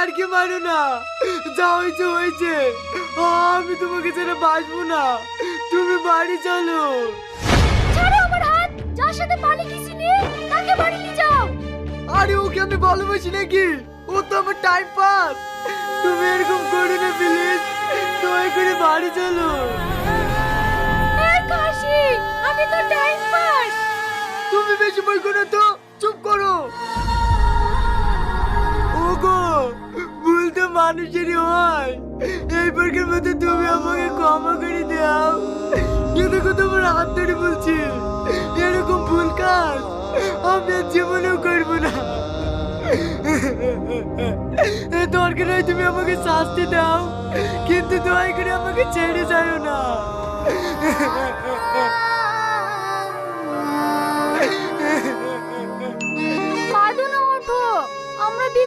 আর কি মানো না। যা হয়েছে হয়েছে। আমি তোমাকে ছেড়ে বাঁচবো না। তুমি বাড়ি চলো। ছাড়ো আমার হাত। যার সাথে পালিয়ে গেছিলি তাকে বাড়ি নিয়ে যাও। আরে ওকে আমি ভালোবাসি নাকি? ও তো আমার টাইম পাস তুমি এরকম করো না প্লিজ দয়া করে বাড়ি চলো। আমি তো টাইম পাস তুমি বেশি বই করো তো। চুপ করো। মানুষেরই হয়। এই পরীক্ষার মধ্যে তুমি আমাকে ক্ষমা করে দাও। দেখো তোমার হাত ধরে বলছি, এরকম ভুল কাজ আমি জীবনেও করব না। দরকার হয় তুমি আমাকে শাস্তি দাও, কিন্তু দয়া করে আমাকে ছেড়ে যাও না। আমরা